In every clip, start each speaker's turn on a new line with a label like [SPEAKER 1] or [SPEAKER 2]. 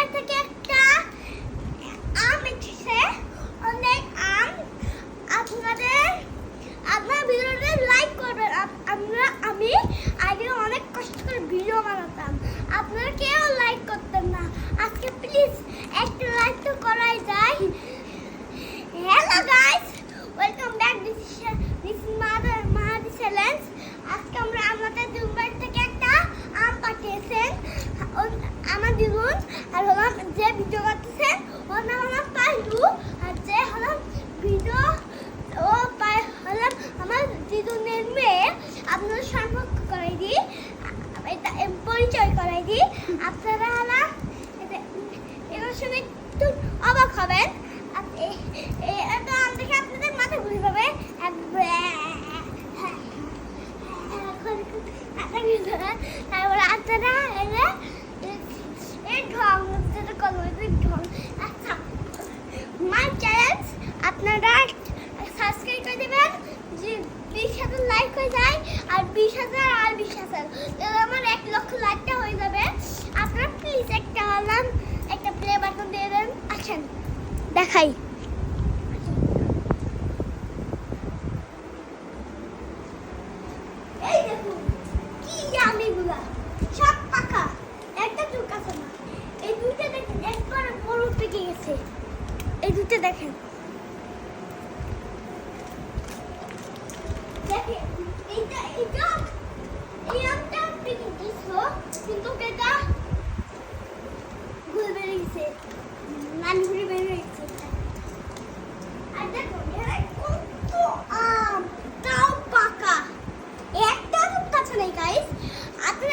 [SPEAKER 1] like to বন্ধু যে হলাম ভিডিও ও পাই হলাম আমার দিদুনের মেয়ে আপনার সম্পর্ক করাই দিই এটা পরিচয় করাই দিই আপনারা হলাম এগুলোর সঙ্গে একটু অবাক হবেন এটা দেখে আপনাদের মাথা ঘুরে যাবে তারপরে বিশ হাজার আর বিশ হাজার। তাহলে আমার এক লক্ষ লাইকটা হয়ে যাবে। আপনারা প্লিজ একটা হলাম একটা প্লে বাটন দিয়ে দেন। আছেন দেখাই। এই দুটো দেখেন। দেখেন।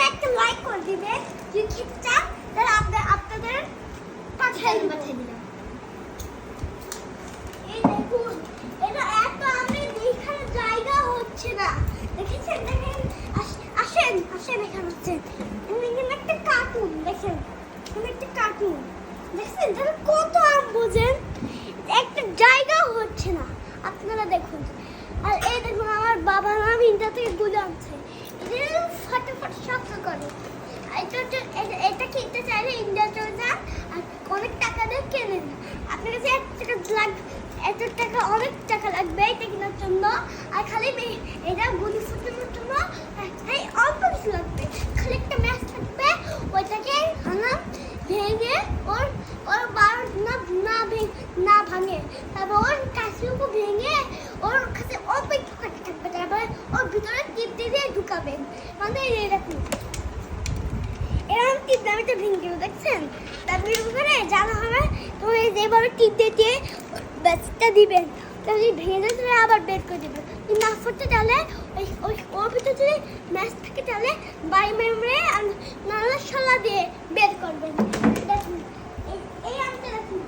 [SPEAKER 1] একটা লাইক করে দিবেন যদি খেতে চান তাহলে আপনাদের আপনাদের পাঠিয়ে পাঠিয়ে দিলাম এই দেখুন এটা এত আমি দেখার জায়গা হচ্ছে না দেখেছেন দেখেন আস- আসেন আসেন। হচ্ছে একটা কার্টুন দেখেন। একটা কার্টুন দেখছেন তাহলে কত আম বোঝেন? একটা জায়গা হচ্ছে না। আপনারা দেখুন। আর এই দেখুন, আমার বাবা মা ইন্ডিয়া থেকে গুলো আনছে। এটা ফটাফট শক্ত করে। এটা এটা- কিনতে চাইলে ইন্ডিয়া চলে যান, আর অনেক টাকা দিয়ে কেনেন। আপনার কাছে এক টাকা লাগ এত টাকা, অনেক টাকা লাগবে এটা কেনার জন্য। আর খালি এটা গুলি ফুটানোর জন্য এই অল্প কিছু লাগবে। খালি একটা ম্যাচ থাকবে, ওইটাকে হানা ভেঙে ওর ওর বার না না ভেঙে, না ভাঙে। তারপর ওর কাশিউকু ভেঙে ওর কাছে অল্প একটু কাটা থাকবে। তারপরে ওর ভিতরে টিপ দিয়ে ঢুকাবেন মানে এরকম। এরকম টিপ তো ভেঙে দেখছেন? তারপরে জানা হবে তো এই যেভাবে টিপ দিয়ে ব্যাচটা দিবেন, তাহলে ভেঙে তাহলে আবার বের করে দেবেন। যদি না ফুটতে তাহলে, ওই ওই ওর ভিতরে যদি ম্যাচ থাকে তাহলে বাই মেমরে নানা শলা দিয়ে বের করবেন। দেখুন, এই আমটা দেখুন।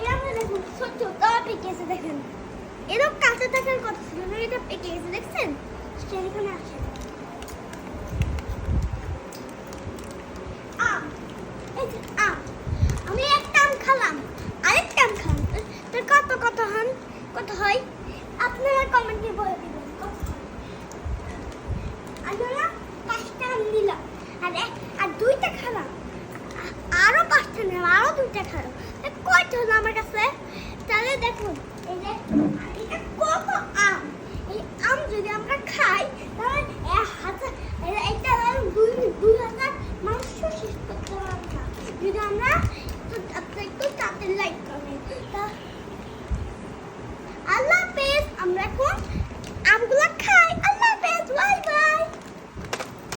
[SPEAKER 1] এই আমটা দেখুন ছোট্ট তাও পেকে গেছে দেখেন। এরকম কাঁচা থাকার কথা ছিল না, এটা গেছে, দেখছেন? সেটা এখানে আসে আম এই যে আম আমি একটা আম খালাম আরেকটা আম খান তোর কত কত হন কত হয় আপনারা কমেন্টে বলে দিবেন কত হয়। আমরা পাঁচটা আম নিলাম আর এক- আর দুইটা খালাম আ- আরও পাঁচটা নিলাম আরও দুইটা খালাম তা হলো আমার কাছে? তাহলে দেখুন এই যে, এটা কত আম? এই আম যদি আমরা খাই, তাহলে এটা দুই দুই হাজার মাংস শেষ করতে পারব যদি আমরা একটু তাতে লাইক করেন আল্লাহ হাফেজ, আমরা এখন